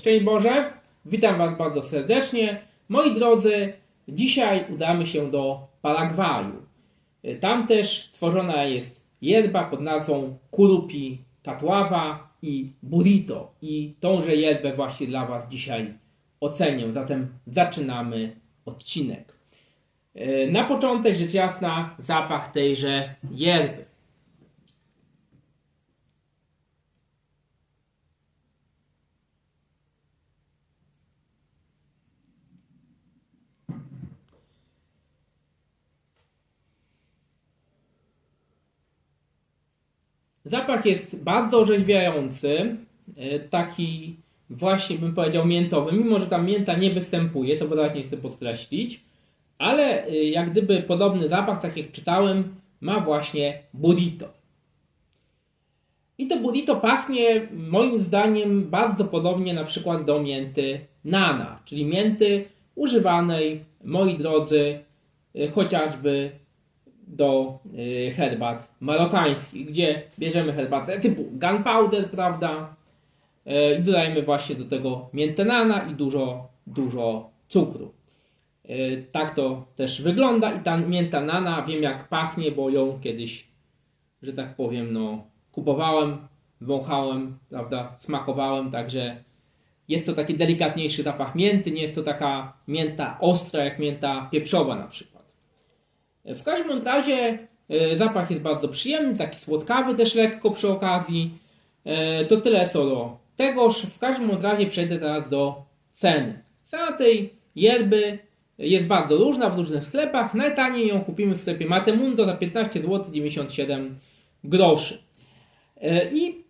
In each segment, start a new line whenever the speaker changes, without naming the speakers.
Szczęść Boże, witam Was bardzo serdecznie. Moi drodzy, dzisiaj udamy się do Paragwaju. Tam też tworzona jest yerba pod nazwą Kurupi Katława i Burrito. I tąże yerbę właśnie dla Was dzisiaj ocenię. Zatem zaczynamy odcinek. Na początek rzecz jasna zapach tejże yerby. Zapach jest bardzo orzeźwiający, e, taki właśnie bym powiedział miętowy, mimo że tam mięta nie występuje, to wyraźnie chcę podkreślić, ale e, jak gdyby podobny zapach, tak jak czytałem, ma właśnie burrito. I to burrito pachnie moim zdaniem bardzo podobnie na przykład do mięty nana, czyli mięty używanej, moi drodzy, e, chociażby do y, herbat marokańskich, gdzie bierzemy herbatę typu gunpowder, prawda? Y, I dodajemy właśnie do tego miętenana i dużo, dużo cukru. Y, Tak to też wygląda i ta mięta nana, wiem jak pachnie, bo ją kiedyś, że tak powiem, no kupowałem, wąchałem, prawda, smakowałem, także jest to taki delikatniejszy zapach mięty, nie jest to taka mięta ostra jak mięta pieprzowa na przykład. W każdym razie e, zapach jest bardzo przyjemny, taki słodkawy też lekko przy okazji. E, To tyle co do tegoż. W każdym razie przejdę teraz do ceny. Cena tej yerby jest bardzo różna w różnych sklepach. Najtaniej ją kupimy w sklepie Matemundo za 15 zł 97 groszy. E, I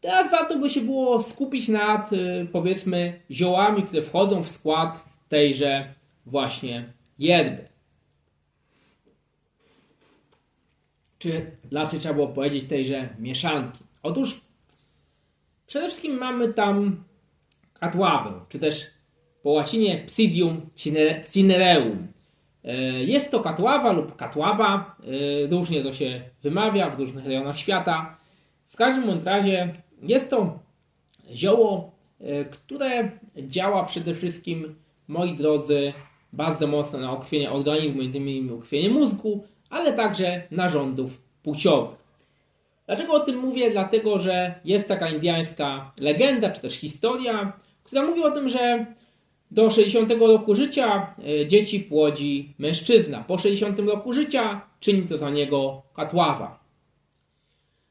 teraz warto by się było skupić nad powiedzmy ziołami, które wchodzą w skład tejże właśnie yerby. Czy raczej trzeba było powiedzieć tejże mieszanki. Otóż przede wszystkim mamy tam katławę, czy też po łacinie Psidium cine- cinereum. E, Jest to katława lub katłaba, e, różnie to się wymawia w różnych rejonach świata. W każdym razie jest to zioło, e, które działa przede wszystkim, moi drodzy, bardzo mocno na ukrwienie organizmu, innymi ukrwienie mózgu, ale także narządów płciowych. Dlaczego o tym mówię? Dlatego, że jest taka indiańska legenda, czy też historia, która mówi o tym, że do 60 roku życia e, dzieci płodzi mężczyzna. Po 60 roku życia czyni to za niego katława.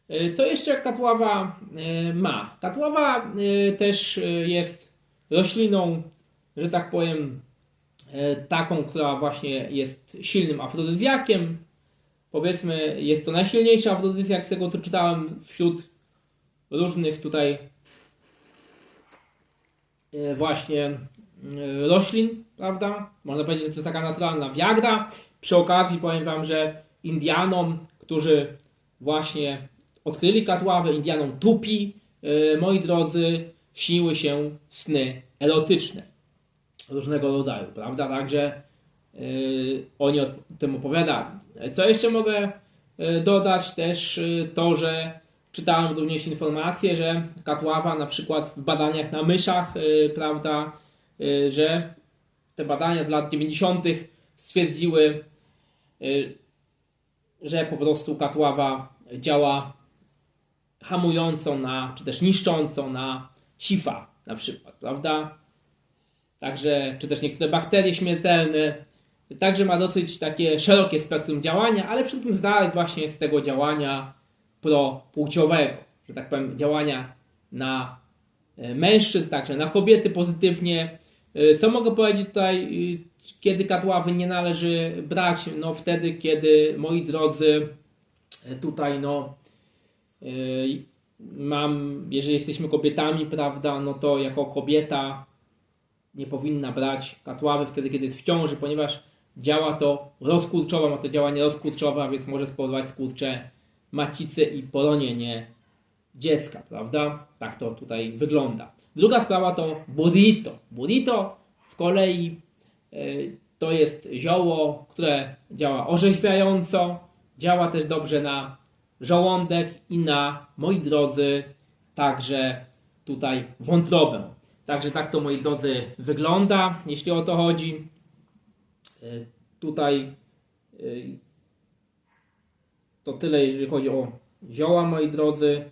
E, Co jeszcze katława e, ma? Katława e, też e, jest rośliną, że tak powiem, e, taką, która właśnie jest silnym afrodyzjakiem. Powiedzmy, jest to najsilniejszy afrodyzjak z tego, co czytałem wśród różnych tutaj e, właśnie e, roślin, prawda? Można powiedzieć, że to taka naturalna wiagra. Przy okazji powiem Wam, że Indianom, którzy właśnie odkryli katławę, Indianom Tupi, e, moi drodzy, śniły się sny erotyczne różnego rodzaju, prawda? Także oni o tym opowiadali. Co jeszcze mogę yy, dodać? Też yy, to, że czytałem również informacje, że katława na przykład w badaniach na myszach, prawda, że te badania z lat 90. stwierdziły, że po prostu katława działa hamująco na, czy też niszcząco na sifa na przykład, prawda? Także, czy też niektóre bakterie śmiertelne. Także ma dosyć takie szerokie spektrum działania, ale przede wszystkim znaleźć właśnie z tego działania propłciowego, że tak powiem, działania na e, mężczyzn, także na kobiety pozytywnie. E, Co mogę powiedzieć tutaj, y, kiedy katławy nie należy brać? No wtedy, kiedy, moi drodzy, e, tutaj no mam, jeżeli jesteśmy kobietami, prawda, no to jako kobieta nie powinna brać katławy wtedy, kiedy jest w ciąży, ponieważ działa to rozkurczowe, ma to działanie rozkurczowe, a więc może spowodować skurcze macicy i poronienie dziecka, prawda? Tak to tutaj wygląda. Druga sprawa to burrito. Burrito z kolei y, to jest zioło, które działa orzeźwiająco, działa też dobrze na żołądek i na, moi drodzy, także tutaj wątrobę. Także tak to moi drodzy wygląda, jeśli o to chodzi. Y, Tutaj y, to tyle, jeżeli chodzi o zioła, moi drodzy.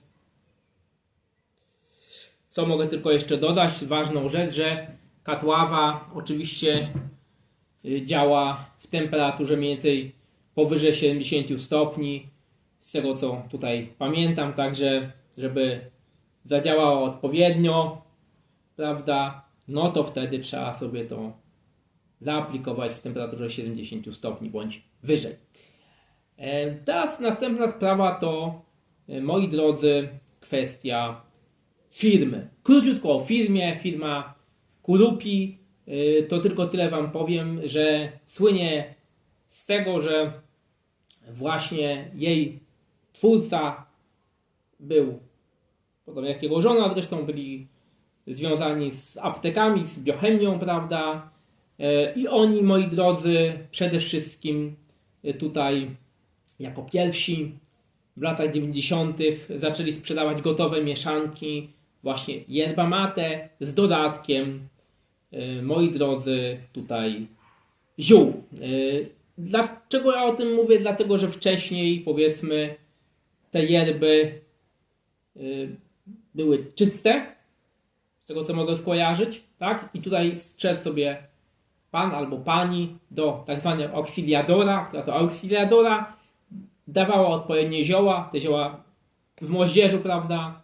Co mogę tylko jeszcze dodać? Ważną rzecz, że katława oczywiście y, działa w temperaturze mniej więcej powyżej 70 stopni. Z tego co tutaj pamiętam, także żeby zadziałało odpowiednio, prawda? No to wtedy trzeba sobie to zaaplikować w temperaturze 70 stopni bądź wyżej. E, Teraz następna sprawa to, e, moi drodzy, kwestia firmy. Króciutko o firmie. Firma Kurupi. e, To tylko tyle Wam powiem, że słynie z tego, że właśnie jej twórca był, podobnie jak jego żona zresztą, byli związani z aptekami, z biochemią, prawda? E, I oni, moi drodzy, przede wszystkim e, tutaj jako pierwsi w latach 90. zaczęli sprzedawać gotowe mieszanki, właśnie yerba mate z dodatkiem, e, moi drodzy, tutaj ziół. Dlaczego ja o tym mówię? Dlatego, że wcześniej, powiedzmy, te yerby były czyste, z tego co mogę skojarzyć, tak? I tutaj strzedł sobie pan albo pani do tak zwanego auxiliadora, która to auxiliadora dawała odpowiednie zioła, te zioła w moździerzu, prawda,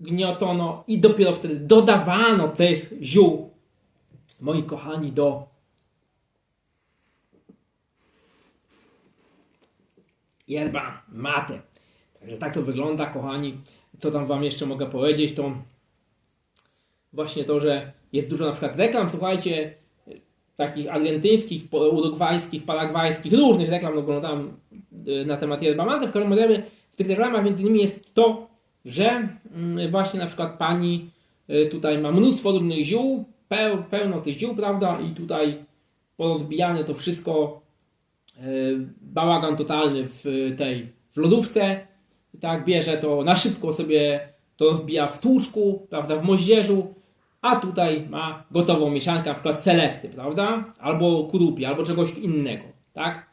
gniotono i dopiero wtedy dodawano tych ziół, moi kochani, do yerba mate. Także tak to wygląda, kochani. Co tam wam jeszcze mogę powiedzieć, to właśnie to, że jest dużo na przykład reklam, słuchajcie, takich argentyńskich, urugwajskich, paragwajskich, różnych reklam oglądam y, na temat yerba. W każdym razie w tych reklamach między innymi jest to, że mm, właśnie na przykład pani y, tutaj ma mnóstwo różnych ziół, peł, pełno tych ziół, prawda, i tutaj porozbijane to wszystko, y, bałagan totalny w tej, w lodówce, tak, bierze to na szybko sobie to rozbija w tłuszczu, prawda, w moździerzu, a tutaj ma gotową mieszankę, na przykład selekty, prawda, albo kurupi, albo czegoś innego, tak.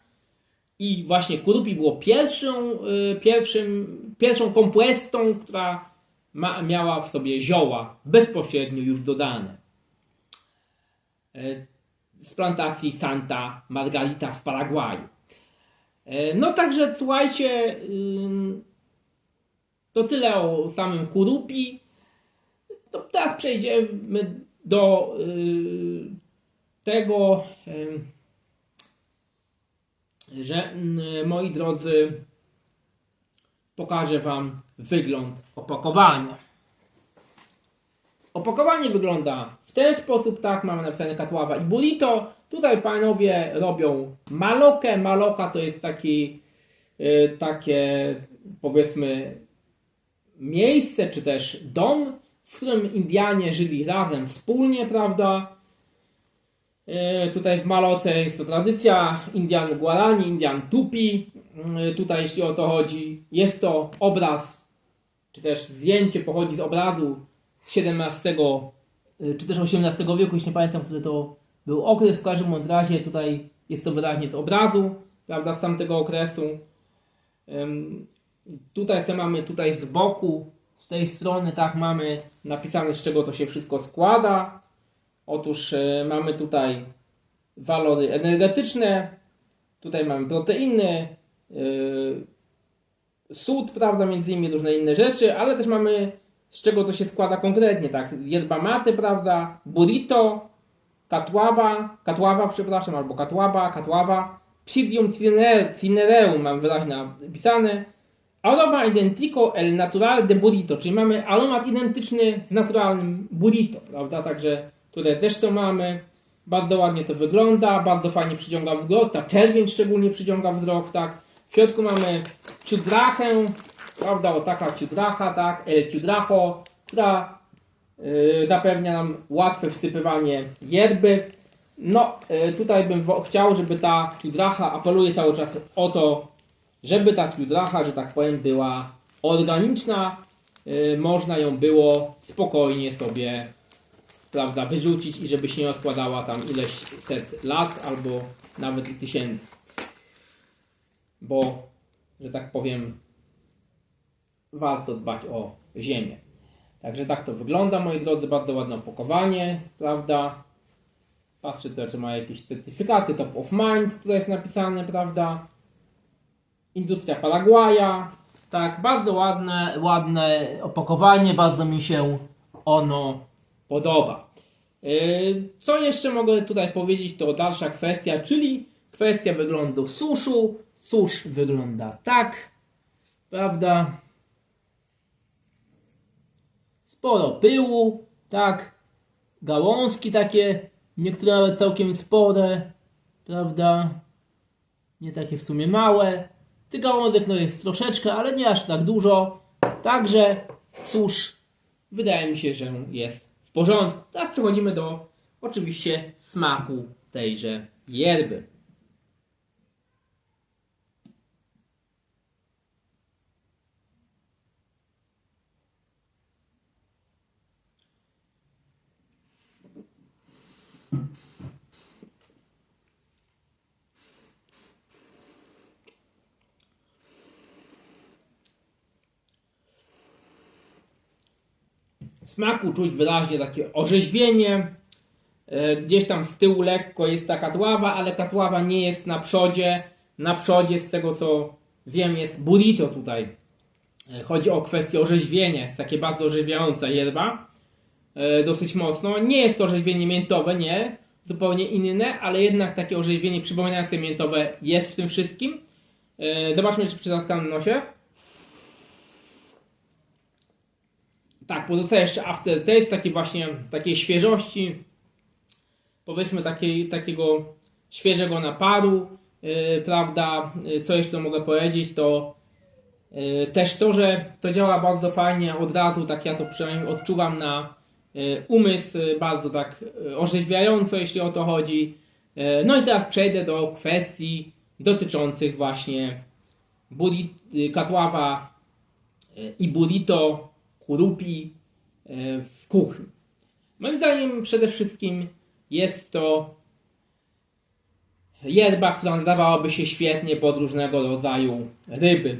I właśnie kurupi było pierwszą, y, pierwszym, pierwszą kompuestą, która ma, miała w sobie zioła bezpośrednio już dodane. Y, Z plantacji Santa Margarita w Paragwaju. Y, No także słuchajcie, to tyle o samym kurupi. To teraz przejdziemy do y, tego, że moi drodzy, pokażę Wam wygląd opakowania. Opakowanie wygląda w ten sposób, tak, mamy napisane katława i burrito. Tutaj panowie robią malokę. Maloka to jest taki, y, takie powiedzmy miejsce, czy też dom, w którym Indianie żyli razem, wspólnie, prawda? E, Tutaj w Maloce jest to tradycja Indian Guarani, Indian Tupi. E, Tutaj, jeśli o to chodzi, jest to obraz, czy też zdjęcie pochodzi z obrazu z XVII e, czy też XVIII wieku, jeśli nie pamiętam, który to był okres. W każdym razie tutaj jest to wyraźnie z obrazu, prawda, z tamtego okresu. Tutaj co mamy tutaj z boku, z tej strony, tak, mamy napisane z czego to się wszystko składa. Otóż e, mamy tutaj walory energetyczne, tutaj mamy proteiny, e, sód, prawda, między innymi różne inne rzeczy, ale też mamy z czego to się składa konkretnie, tak, yerba mate, prawda, burrito, katława, katława, przepraszam, albo katłaba, katława, psidium cinere- cinereum mam wyraźnie napisane, aroma identico el natural de burrito, czyli mamy aromat identyczny z naturalnym burrito, prawda, także tutaj też to mamy, bardzo ładnie to wygląda, bardzo fajnie przyciąga wzrok, ta czerwień szczególnie przyciąga wzrok, tak, w środku mamy ciudrachę, prawda, o taka ciudracha, tak, el ciudracho, która Yy, zapewnia nam łatwe wsypywanie yerby. No, yy, tutaj bym chciał, żeby ta ciudracha, apeluję cały czas o to, żeby ta ciudracha, że tak powiem, była organiczna, y, można ją było spokojnie sobie prawda, wyrzucić i żeby się nie odkładała tam ileś set lat albo nawet i tysięcy. Bo, że tak powiem, warto dbać o ziemię. Także tak to wygląda, moi drodzy, bardzo ładne opakowanie, prawda? Patrzę tutaj, czy ma jakieś certyfikaty, Top of Mind, tutaj jest napisane, prawda? Industria Paragwaja, tak, bardzo ładne, ładne opakowanie, bardzo mi się ono podoba. Yy, Co jeszcze mogę tutaj powiedzieć, to dalsza kwestia, czyli kwestia wyglądu suszu. Susz wygląda tak, prawda? Sporo pyłu, tak? Gałązki takie, niektóre nawet całkiem spore, prawda? Nie takie w sumie małe. Tych gałązek no jest troszeczkę, ale nie aż tak dużo. Także cóż, wydaje mi się, że jest w porządku. Teraz przechodzimy do oczywiście smaku tejże yerby. Smaku czuć wyraźnie takie orzeźwienie. E, Gdzieś tam z tyłu lekko jest ta katława, ale katława nie jest na przodzie. Na przodzie, z tego co wiem, jest burrito tutaj. E, Chodzi o kwestię orzeźwienia. Jest takie bardzo orzeźwiająca yerba. E, Dosyć mocno. Nie jest to orzeźwienie miętowe, nie. Zupełnie inne, ale jednak takie orzeźwienie przypominające miętowe jest w tym wszystkim. Zobaczmy, czy przyciskam na nosie. Tak, pozostaje jeszcze aftertaste, taki właśnie takiej świeżości, powiedzmy takiej, takiego świeżego naparu, yy, prawda? Yy, co jeszcze mogę powiedzieć, to yy, też to, że to działa bardzo fajnie od razu, tak ja to przynajmniej odczuwam na yy, umysł, yy, bardzo tak yy, orzeźwiająco, jeśli o to chodzi. No i teraz przejdę do kwestii dotyczących właśnie katława i burrito kurupi e, w kuchni. Moim zdaniem przede wszystkim jest to yerba, która nadawałaby się świetnie pod różnego rodzaju ryby.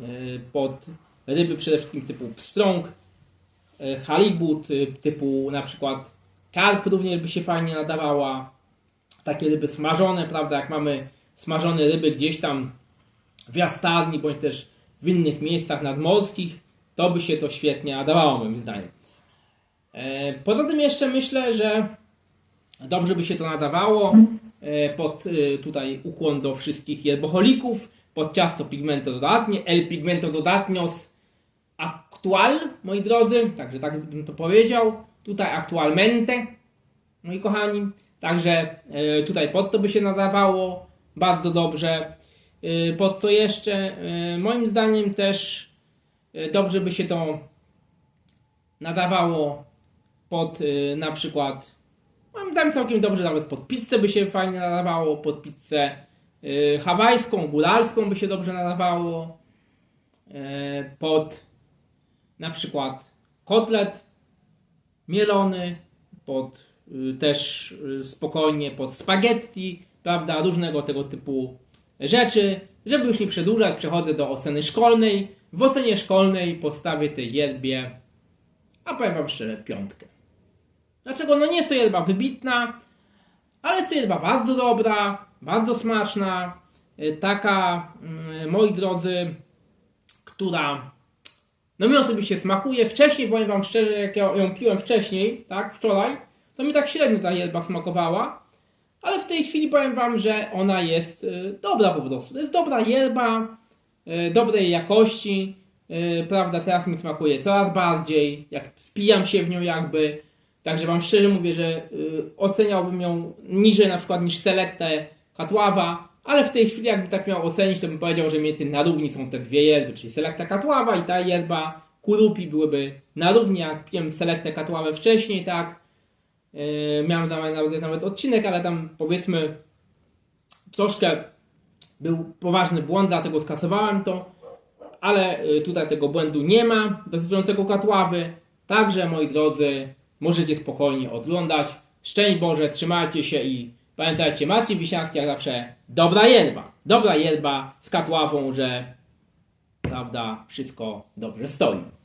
E, Pod ryby przede wszystkim typu pstrąg, e, halibut, typu na przykład karp również by się fajnie nadawała. Takie ryby smażone, prawda, jak mamy smażone ryby gdzieś tam w jastarni, bądź też w innych miejscach nadmorskich, to by się to świetnie nadawało moim zdaniem. E, Poza tym jeszcze myślę, że dobrze by się to nadawało e, pod e, tutaj ukłon do wszystkich jerboholików, pod ciasto pigmento dodatnie, el pigmento dodatnios actual, moi drodzy, także tak bym to powiedział, tutaj actualmente, moi kochani, także tutaj pod to by się nadawało bardzo dobrze. Pod co jeszcze, moim zdaniem też dobrze by się to nadawało pod y, na przykład mam tam całkiem dobrze nawet pod pizzę by się fajnie nadawało, pod pizzę y, hawajską, góralską by się dobrze nadawało, pod na przykład kotlet mielony, pod też spokojnie pod spaghetti, prawda, różnego tego typu rzeczy. Żeby już nie przedłużać, przechodzę do oceny szkolnej. W ocenie szkolnej postawię tej yerbie, a powiem wam szczerze, piątkę. Dlaczego? No nie jest to yerba wybitna, ale jest to yerba bardzo dobra, bardzo smaczna, y, taka, mm, moi drodzy, która no mi osobiście smakuje. Wcześniej, powiem wam szczerze, jak ja ją piłem wcześniej, tak, wczoraj, to mi tak średnio ta yerba smakowała, ale w tej chwili powiem wam, że ona jest y, dobra po prostu. To jest dobra yerba, y, dobrej jakości, y, prawda, teraz mi smakuje coraz bardziej, jak wpijam się w nią jakby, także wam szczerze mówię, że y, oceniałbym ją niżej na przykład niż Selectę Katława, ale w tej chwili jakby tak miał ocenić, to bym powiedział, że mniej więcej na równi są te dwie yerby, czyli Selecta Katława i ta yerba Kurupi byłyby na równi, jak piłem Selectę Katławę wcześniej, tak, miałem nawet, nawet odcinek, ale tam powiedzmy troszkę był poważny błąd, dlatego skasowałem to. ale y, tutaj tego błędu nie ma bezwiącego katławy. Także moi drodzy, możecie spokojnie oglądać. Szczęść Boże, trzymajcie się i pamiętajcie, Marcin Wiśniarski jak zawsze dobra yerba. Dobra yerba z katławą, że prawda, wszystko dobrze stoi.